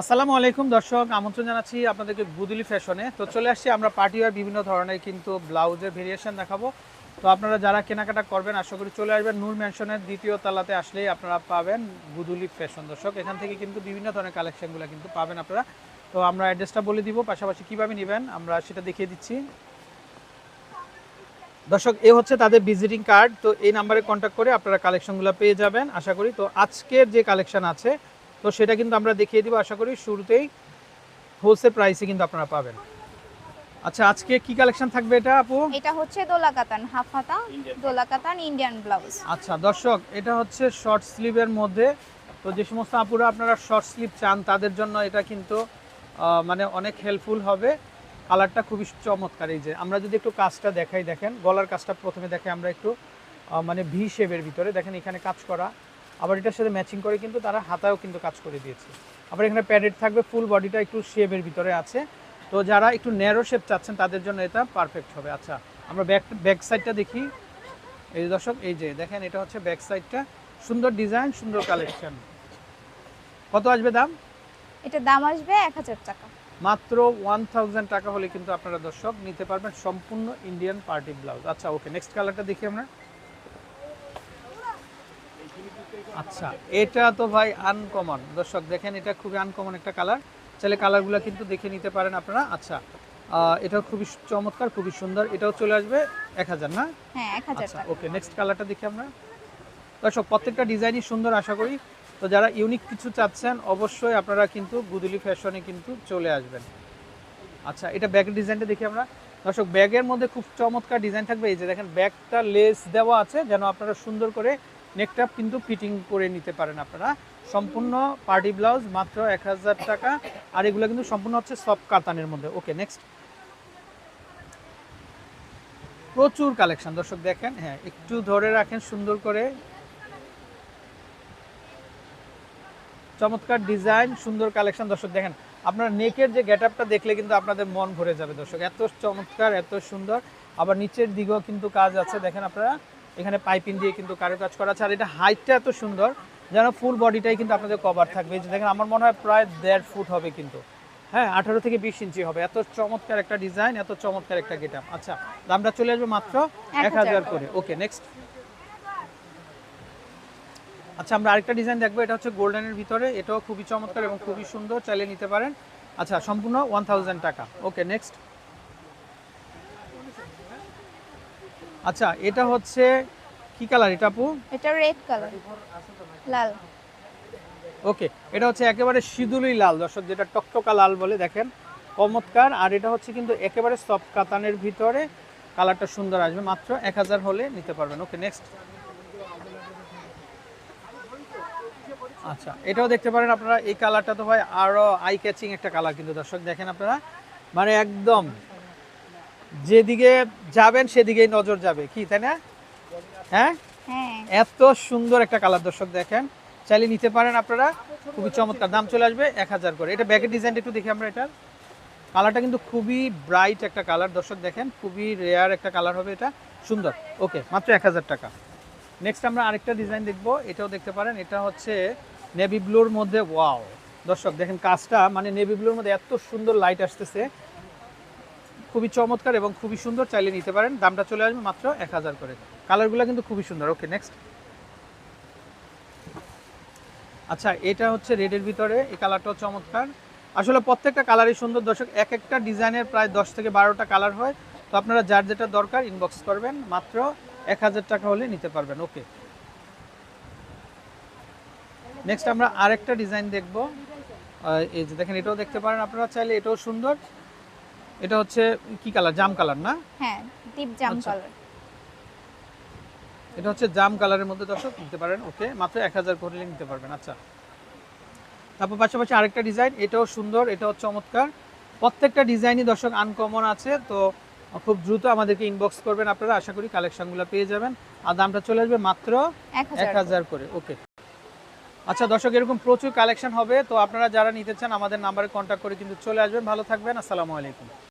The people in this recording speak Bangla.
আসসালামু আলাইকুম দর্শক, আমন্ত্রণ জানাচ্ছি আপনাদেরকে গুদুলি ফ্যাশনে। তো চলে আসছি আমরা পার্টি বিভিন্ন ধরনের কিন্তু ব্লাউজের ভেরিয়েশন দেখাবো। তো আপনারা যারা কেনাকাটা করবেন, আশা করি চলে আসবেন নূর ম্যানশনের দ্বিতীয় তালাতে আসলেই আপনারা পাবেন গুদুলি ফ্যাশন দর্শক। এখান থেকে কিন্তু বিভিন্ন ধরনের কালেকশনগুলো কিন্তু পাবেন আপনারা। তো আমরা অ্যাড্রেসটা বলে দিব, পাশাপাশি কীভাবে নেবেন আমরা সেটা দেখিয়ে দিচ্ছি। দর্শক, এ হচ্ছে তাদের ভিজিটিং কার্ড তো এই নাম্বারে কন্ট্যাক্ট করে আপনারা কালেকশনগুলো পেয়ে যাবেন, আশা করি। তো আজকের যে কালেকশন আছে তো সেটা কিন্তু আমরা দেখিয়ে দিব আশা করি শুরুতেই হোলসেল প্রাইসে কিন্তু আপনারা পাবেন। আচ্ছা আজকে কি কালেকশন থাকবে এটা আপু? এটা হচ্ছে দোলা কাতান হাফ হাতা দোলা কাতান ইন্ডিয়ান ব্লাউজ আচ্ছা দর্শক এটা হচ্ছে শর্ট স্লিভের মধ্যে। তো যে সমস্ত আপুরা আপনারা শর্ট স্লিভ চান তাদের জন্য এটা কিন্তু মানে অনেক হেল্পফুল হবে। কালারটা খুবই চমৎকার এই যে। আমরা যদি একটু কাজটা দেখাই দেখেন গলার কাজটা প্রথমে দেখে আমরা একটু মানে ভি শেপের ভিতরে। দেখেন এখানে কাজ করা। আবার এটার সাথে ম্যাচিং করে কিন্তু তারা হাতায়ও কিন্তু কাজ করে দিয়েছে। আবার এখানে প্যাডেড থাকবে ফুল বডিটা একটু শেপের ভিতরে আছে। তো যারা একটু ন্যারো শেপ চাচ্ছেন তাদের জন্য এটা পারফেক্ট হবে। আচ্ছা আমরা ব্যাক ব্যাক সাইডটা দেখি। এই দর্শক এই যে দেখেন এটা হচ্ছে ব্যাক সাইডটা সুন্দর ডিজাইন সুন্দর কালেকশন কত আসবে দাম? এটা দাম আসবে এক হাজার টাকা। মাত্র ওয়ান থাউজেন্ড টাকা হলে কিন্তু আপনারা দর্শক নিতে পারবেন সম্পূর্ণ ইন্ডিয়ান পার্টি ব্লাউজ আচ্ছা ওকে নেক্সট কালারটা দেখি আমরা। আচ্ছা এটা তো ভাই আনকমন দর্শক দেখেন এটা খুবই আনকমন একটা কালার চাইলে কালারগুলো কিন্তু দেখে নিতে পারেন আপনারা। আচ্ছা এটা খুবই চমৎকার খুবই সুন্দর। এটাও চলে আসবে এক হাজার না? হ্যাঁ এক হাজার আচ্ছা ওকে নেক্সট কালারটা দেখি আমরা। দর্শক প্রত্যেকটা ডিজাইনই সুন্দর আশা করি। তো যারা ইউনিক কিছু চাচ্ছেন অবশ্যই আপনারা কিন্তু গুদুলি ফ্যাশনে কিন্তু চলে আসবেন। আচ্ছা এটা ব্যাগের ডিজাইনটা দেখি আমরা। দর্শক ব্যাগের মধ্যে খুব চমৎকার ডিজাইন থাকবে। এই যে দেখেন ব্যাগটা লেস দেওয়া আছে যেন আপনারা সুন্দর করে নেকটা কিন্তু ফিটিং করে নিতে পারেন আপনারা। সম্পূর্ণ পার্টি ব্লাউজ মাত্র এক হাজার টাকা। আর এগুলো কিন্তু সম্পূর্ণ হচ্ছে সব কাতানের মধ্যে। ওকে নেক্সট প্রচুর কালেকশন দর্শক দেখেন হ্যাঁ একটু ধরে রাখেন সুন্দর করে। চমৎকার ডিজাইন সুন্দর কালেকশন দর্শক দেখেন, আপনার নেকের যে গেট আপটা দেখলে কিন্তু আপনাদের মন ভরে যাবে। দর্শক, এত চমৎকার, এত সুন্দর। আবার নিচের দিকেও কিন্তু কাজ আছে। দেখেন আপনারা এখানে পাইপিং দিয়ে কিন্তু কারও কাজ করা আছে। আর এটা হাইটটা এত সুন্দর যেন ফুল বডিটাই কিন্তু আপনাদের কভার থাকবে। যে দেখেন আমার মনে হয় প্রায় দেড় ফুট হবে কিন্তু। হ্যাঁ আঠারো থেকে বিশ ইঞ্চি হবে। এত চমৎকার একটা ডিজাইন এত চমৎকার একটা গেট আচ্ছা দামটা চলে আসবে মাত্র এক হাজার করে। ওকে নেক্সট আচ্ছা আমরা আরেকটা ডিজাইন দেখব। এটা হচ্ছে গোল্ডেনের ভিতরে। এটাও খুবই চমৎকার এবং খুবই সুন্দর। চাইলে নিতে পারেন। আচ্ছা সম্পূর্ণ ওয়ান টাকা। ওকে নেক্সট আচ্ছা এটা হচ্ছে কি কালার এটা আপু? এটা রেড কালার। লাল। ওকে এটা হচ্ছে একেবারে সিঁদুলি লাল দর্শক যেটা টকটকা লাল বলে দেখেন চমৎকার। আর এটা হচ্ছে কিন্তু একেবারে সফট কাতানের ভিতরে কালারটা সুন্দর আসবে মাত্র এক হাজার হলে নিতে পারবেন। ওকে নেক্সট আচ্ছা এটাও দেখতে পারেন আপনারা এই কালারটা তো ভাই আরও আই ক্যাচিং একটা কালার কিন্তু দর্শক দেখেন আপনারা। মানে একদম যেদিকে যাবেন সেদিকেই নজর যাবে। কি তাই না? হ্যাঁ? হ্যাঁ। এত সুন্দর একটা কালার দর্শক দেখেন। চাইলে নিতে পারেন আপনারা। খুবই চমৎকার। দাম চলে আসবে এক হাজার করে। এটা ব্যাগের ডিজাইনটা একটু দেখি আমরা এটার। কালারটা কিন্তু খুবই ব্রাইট একটা কালার দর্শক দেখেন। খুবই রেয়ার একটা কালার হবে এটা। সুন্দর। ওকে মাত্র এক হাজার টাকা। নেক্সট আমরা আরেকটা ডিজাইন দেখব। এটাও দেখতে পারেন। এটা হচ্ছে নেভি ব্লুর মধ্যে ওয়াও দর্শক দেখেন কাজটা মানে নেভি ব্লুর মধ্যে এত সুন্দর লাইট আসতেছে। খুবই চমৎকার এবং খুবই সুন্দর, চাইলে নিতে পারেন। দামটা চলে আসবে মাত্র এক হাজার করে। কালারগুলো কিন্তু খুবই সুন্দর। ওকে নেক্সট আচ্ছা এটা হচ্ছে রেডের ভিতরে। এই কালারটাও চমৎকার। আসলে প্রত্যেকটা কালারই সুন্দর। দর্শক এক একটা ডিজাইনের প্রায় দশ থেকে বারোটা কালার হয়। তো আপনারা যার যেটা দরকার ইনবক্স করবেন। মাত্র এক হাজার টাকা হলে নিতে পারবেন। ওকে। নেক্সট আমরা আরেকটা ডিজাইন দেখব। এই যে দেখেন, এটাও দেখতে পারেন আপনারা। চাইলে এটাও সুন্দর। এটা হচ্ছে কি কালার? জাম কালার না? হ্যাঁ ডিপ জাম আচ্ছা। কালার। এটা হচ্ছে জাম কালারের মধ্যে দর্শক নিতে পারেন ওকে? মাত্র এক হাজার করলে নিতে পারবেন আচ্ছা। তারপর পাশাপাশি আরেকটা ডিজাইন এটাও সুন্দর এটাও চমৎকার। প্রত্যেকটা ডিজাইনই দর্শক আনকমন আছে তো খুব দ্রুত আমাদেরকে ইনবক্স করবেন আপনারা আশা করি কালেকশনগুলো পেয়ে যাবেন। আর দামটা চলে আসবে মাত্র এক হাজার করে। ওকে। আচ্ছা দর্শক এরকম প্রচুর কালেকশন হবে তো আপনারা যারা নিতে চান আমাদের নাম্বারে কন্ট্যাক্ট করে কিন্তু চলে আসবেন। ভালো থাকবেন আসসালামু আলাইকুম।